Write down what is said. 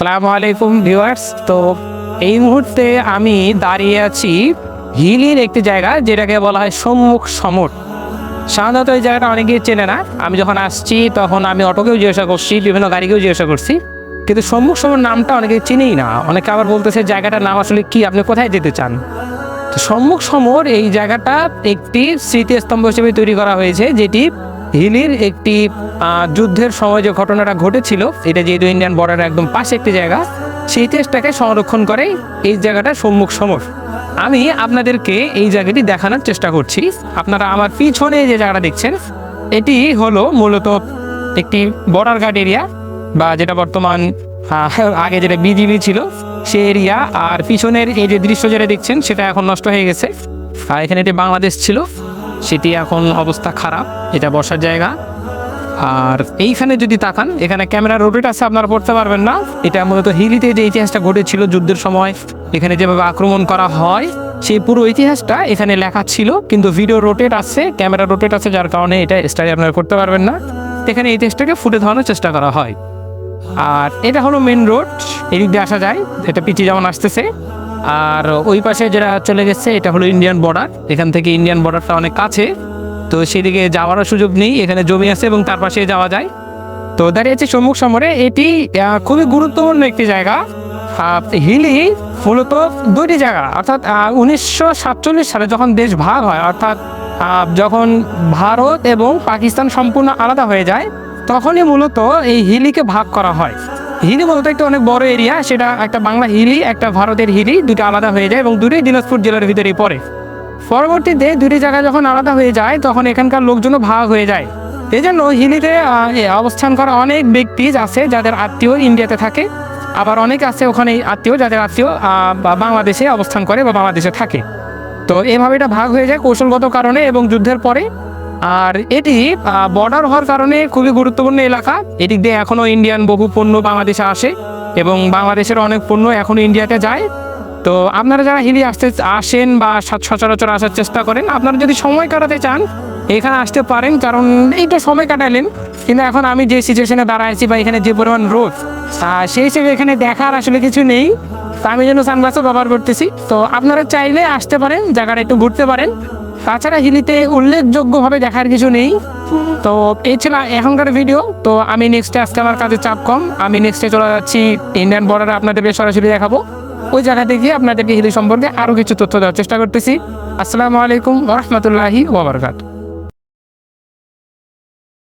আসসালামু আলাইকুম ভিউয়ার্স। তো এই মুহূর্তে আমি দাঁড়িয়ে আছি হিলির একটি জায়গা, যেটাকে বলা হয় সম্মুখ সমর সাধারণত এই জায়গাটা অনেকেই চেনে না। আমি যখন আসছি, তখন আমি অটোকেও জিজ্ঞাসা করছি, বিভিন্ন গাড়িকেও জিজ্ঞাসা করছি। কিন্তু সম্মুখ সমর নামটা অনেকে চিনেই না। অনেকে আবার বলতেছে, জায়গাটার নাম আসলে কি? আপনি কোথায় যেতে চান? তো সম্মুখ সমর এই জায়গাটা একটি স্মৃতিস্তম্ভ হিসেবে তৈরি করা হয়েছে, যেটি হিলির একটি যুদ্ধের সময় যে ঘটনাটা ঘটেছিল, এটা যেহেতু ইন্ডিয়ান বর্ডারের একদম পাশে একটি জায়গা, সেই ইতিহাসটাকে সংরক্ষণ করে এই জায়গাটা সম্মুখ সমর। আমি আপনাদেরকে এই জায়গাটি দেখানোর চেষ্টা করছি। আপনারা আমার পিছনে যে জায়গাটা দেখছেন, এটি হলো মূলত একটি বর্ডার গার্ড এরিয়া বা যেটা বর্তমান আগে যেটা বিজিবি ছিল, সে এরিয়া আর পিছনের এই যে দৃশ্য যেটা দেখছেন, সেটা এখন নষ্ট হয়ে গেছে। আর এখানে এটি বাংলাদেশ ছিল। সেটি এখন অবস্থা খারাপ, এটা বসার জায়গা। আর এইখানে যদি তাকান, এখানে ক্যামেরা রোটেট আছে, আপনারা পড়তে পারবেন না। এটা মূলত হিলিতে যে ইতিহাসটা ঘটেছিল যুদ্ধের সময়, এখানে যেভাবে আক্রমণ করা হয়, সেই পুরো ইতিহাসটা এখানে লেখা ছিল, কিন্তু ভিডিও রোটেট আছে, ক্যামেরা রোটেট আছে, যার কারণে এটা স্টাডি আপনারা করতে পারবেন না। এখানে ইতিহাসটাকে ফুটে ধরানোর চেষ্টা করা হয়। আর এটা হলো মেন রোড, এদিক দিয়ে আসা যায়, এটা পিটি যেমন আসতেছে। আর ওই পাশে যেটা চলে গেছে, এটা হলো ইন্ডিয়ান বর্ডার এখান থেকে ইন্ডিয়ান বর্ডারটা অনেক কাছে। তো সেদিকে যাওয়ারও সুযোগ নেই। এখানে জমি আছে এবং তার পাশে যাওয়া যায়। তো দাঁড়িয়ে আছে সম্মুখ সমরে। এটি খুবই গুরুত্বপূর্ণ একটি জায়গা। হিলি মূলত দুইটি জায়গা। অর্থাৎ উনিশশো সাতচল্লিশ সালে যখন দেশ ভাগ হয়, অর্থাৎ যখন ভারত এবং পাকিস্তান সম্পূর্ণ আলাদা হয়ে যায়, তখনই মূলত এই হিলিকে ভাগ করা হয়। হিলি মূলত একটা অনেক বড় এরিয়া, সেটা একটা বাংলা হিলি, একটা ভারতের হিলি, দুটো আলাদা হয়ে যায় এবং দুটোই দিনাজপুর জেলার ভিতরেই পড়ে। পরবর্তীতে দুটি জায়গা যখন আলাদা হয়ে যায়, তখন এখানকার লোকজনও ভাগ হয়ে যায়। এই জন্য হিলিতে অবস্থান করা অনেক ব্যক্তি আছে যাদের আত্মীয় ইন্ডিয়াতে থাকে, আবার অনেক আছে ওখানে আত্মীয় যাদের আত্মীয় বা বাংলাদেশে অবস্থান করে বা বাংলাদেশে থাকে। তো এভাবে এটা ভাগ হয়ে যায় কৌশলগত কারণে এবং যুদ্ধের পরে আর এটি বর্ডার হওয়ার কারণে খুবই গুরুত্বপূর্ণ এলাকা। এদিক দিয়ে এখনও ইন্ডিয়ান বহু পণ্য বাংলাদেশে আসে এবং বাংলাদেশের অনেক পণ্য এখনও ইন্ডিয়াতে যায়। তো আপনারা যারা হিলি আসতে আসেন বা সচরাচর আসার চেষ্টা করেন, আপনারা যদি সময় কাটাতে চান, এখানে আসতে পারেন কারণ এইটা সময় কাটালেন। কিন্তু এখন আমি যে সিচুয়েশনে দাঁড়াইছি বা এখানে যে পরিমাণ রোদ সেই হিসেবে এখানে দেখার আসলে কিছু নেই। তো আমি যেন সানগ্লাসও ব্যবহার করতেছি। তো আপনারা চাইলে আসতে পারেন, জায়গাটা একটু ঘুরতে পারেন। তাছাড়া হিলিতে উল্লেখযোগ্যভাবে দেখার কিছু নেই। তো এই ছিল এখনকার ভিডিও তো আমি নেক্সটে আজকে আমার কাজে চাপ কম। আমি নেক্সটে চলে যাচ্ছি ইন্ডিয়ান বর্ডারে আপনাদেরকে সরাসরি দেখাবো। ওই জায়গাতে গিয়ে আপনাদেরকে হিলি সম্পর্কে আরও কিছু তথ্য দেওয়ার চেষ্টা করতেছি। আসসালামু আলাইকুম রহমতুল্লাহি ওবরকাত